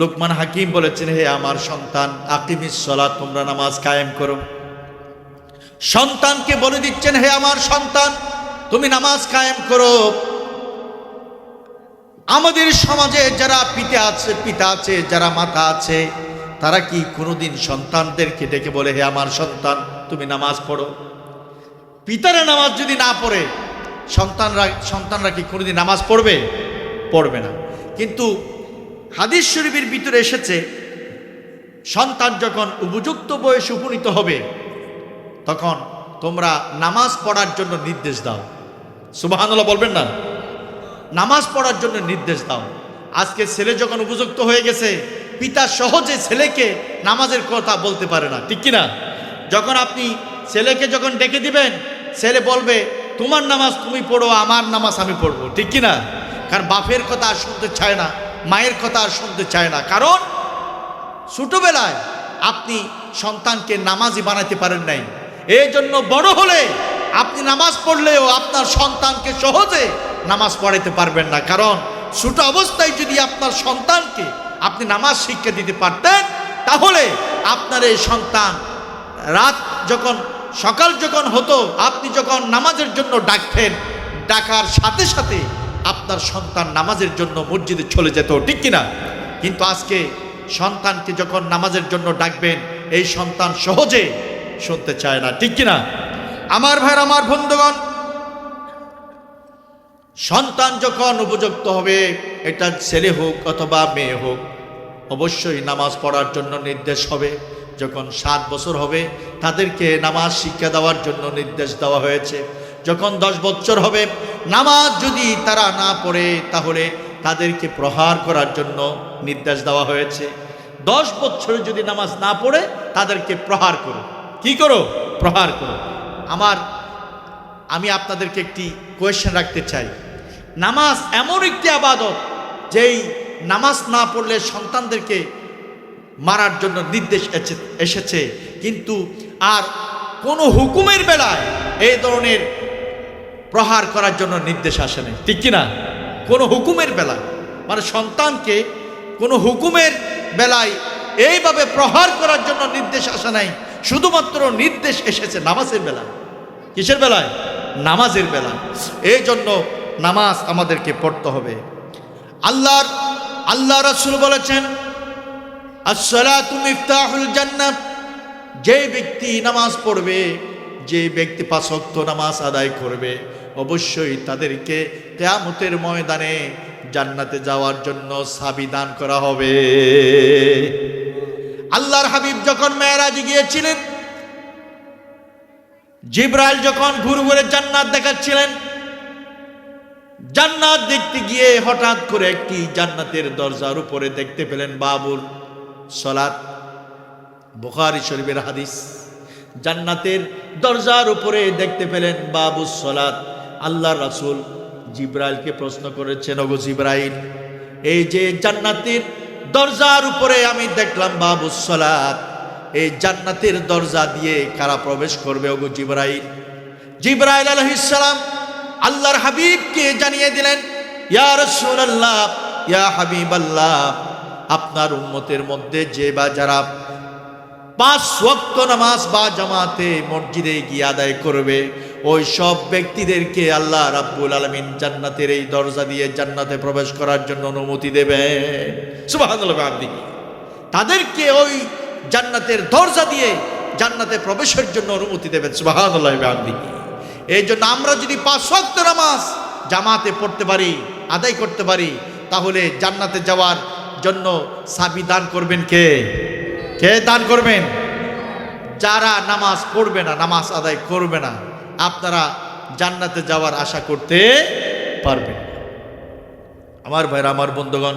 লোকমান হাকিম বলেছেন, হে আমার সন্তান আকিমিসলা তোমরা নামাজ কায়েম করো। সন্তানকে বলে দিচ্ছেন, হে আমার সন্তান, তুমি নামাজ কায়েম করো। আমাদের সমাজে যারা পিতা আছে পিতা আছে, যারা মাতা আছে, তারা কি কোনোদিন সন্তানদেরকে ডেকে বলে, হে আমার সন্তান, তুমি নামাজ পড়ো? পিতারা নামাজ যদি না পড়ে, সন্তানরা সন্তানরা কি কোনোদিন নামাজ পড়বে? পড়বে না। কিন্তু হাদিস শরীফের ভিতরে এসেছে, সন্তান যখন উপযুক্ত বয়সে উপনীত হবে, তখন তোমরা নামাজ পড়ার জন্য নির্দেশ দাও। সুবাহানুল্লাহ বলবেন না? নামাজ পড়ার জন্য নির্দেশ দাও। আজকে ছেলে যখন উপযুক্ত হয়ে গেছে, পিতা সহজে ছেলেকে নামাজের কথা বলতে পারে না, ঠিক কিনা? যখন আপনি ছেলেকে যখন ডেকে দিবেন, ছেলে বলবে, তোমার নামাজ তুমি পড়ো, আমার নামাজ আমি পড়ব ঠিক কিনা? কারণ বাপের কথা শুনতে চায় না। মায়ের কথা আর শুনতে চায় না। কারণ ছোটবেলায় আপনি সন্তানকে নামাজি বানাতে পারেন নাই। এই জন্য বড় হলে আপনি নামাজ পড়লেও আপনার সন্তানকে সহজে নামাজ পড়াইতে পারবেন না। কারণ ছোট অবস্থায় যদি আপনার সন্তানকে আপনি নামাজ শিক্ষা দিতে পারতেন, তাহলে আপনার এই সন্তান রাত যখন, সকাল যখন হতো, আপনি যখন নামাজের জন্য ডাকতেন, ডাকার সাথে সাথে আপনার সন্তান নামাজের জন্য মসজিদে চলে যেত, ঠিক কিনা? কিন্তু আজকে সন্তানকে যখন নামাজের জন্য ডাকবেন, এই সন্তান সহজে শুনতে চায় না, ঠিক কিনা? আমার ভাইয়ের, আমার বন্ধুগণ, সন্তান যখন উপযুক্ত হবে, এটা ছেলে হোক অথবা মেয়ে হোক, অবশ্যই নামাজ পড়ার জন্য নির্দেশ হবে। যখন সাত বছর হবে, তাদেরকে নামাজ শিক্ষা দেওয়ার জন্য নির্দেশ দেওয়া হয়েছে। যখন দশ বছর হবে নামাজ যদি তারা না পড়ে, তাহলে তাদেরকে প্রহার করার জন্য নির্দেশ দেওয়া হয়েছে। দশ বছরে যদি নামাজ না পড়ে, তাদেরকে প্রহার করো। কি করো? প্রহার করো। আমার, আমি আপনাদেরকে একটি কোয়েশ্চেন রাখতে চাই। নামাজ এমন একটি আবাদত, যেই নামাজ না পড়লে সন্তানদেরকে মারার জন্য নির্দেশ এসে- এসেছে। কিন্তু আর কোনো হুকুমের বেলায় এই ধরনের প্রহার করার জন্য নির্দেশ আসে নাই। ঠিক কিনা? কোনো হুকুমের বেলায়। মানে সন্তানকে কোনো হুকুমের বেলায় এইভাবে প্রহার করার জন্য নির্দেশ আসে নাই। শুধুমাত্র নির্দেশ এসেছে নামাজের বেলা কিসের বেলায়? নামাজের বেলা এই জন্য নামাজ আমাদেরকে পড়তে হবে। আল্লাহর, আল্লাহ রাসূল বলেছেন যে ব্যক্তি নামাজ পড়বে, যে ব্যক্তি পাঁচক্ত নামাজ আদায় করবে অবশ্যই তাদেরকে কেয়ামতের ময়দানে জান্নাতে যাওয়ার জন্য সাবি দান করা হবে। আল্লাহর হাবিব যখন মেয়েরাজ গিয়েছিলেন, জিব্রাইল যখন ঘুরে ঘুরে জান্নাত দেখাচ্ছিলেন, জান্নাত দেখতে গিয়ে হঠাৎ করে একটি জান্নাতের দরজার উপরে দেখতে পেলেন বাবুর সলাৎ, বুখারি শরীফের হাদিস। জান্নাতের দরজার উপরে দেখতে পেলেন বাবু সলাৎ। আল্লাহ রাসূল জিব্রাইলকে প্রশ্ন করেছেন, ওগো জিব্রাইল, এই যে জান্নাতের দরজার উপরে আমি দেখলাম বাবু সলাৎ এই জান্নাতের দরজা দিয়ে কারা প্রবেশ করবে, ওগো জিব্রাইল? জিব্রাইল আলাইহিস সালাম আল্লাহর হাবিবকে জানিয়ে দিলেন, ইয়া রাসূলুল্লাহ, ইয়া হাবিবাল্লাহ, আপনার উম্মতের মধ্যে যে বা যারা পাঁচ ওয়াক্ত নামাজ বা জামাতে মসজিদে গিয়ে আদায় করবে ওই সব ব্যক্তিদেরকে আল্লাহ রাব্বুল আলমিন জান্নাতের এই দরজা দিয়ে জান্নাতে প্রবেশ করার জন্য অনুমতি দেবে। তাদেরকে ওই জান্নাতের দরজা দিয়ে জান্নাতে প্রবেশের জন্য অনুমতি দেবেন। আপনি এই জন্য আমরা যদি পাঁচ ওয়াক্ত নামাজ জামাতে পড়তে পারি, আদায় করতে পারি, তাহলে জান্নাতে যাওয়ার জন্য সাবি দান করবেন কে? কে দান করবেন? যারা নামাজ পড়বে না, নামাজ আদায় করবে না আপনারা জান্নাতে যাওয়ার আশা করতে পারবেন। আমার ভাইরা আমার বন্ধুগণ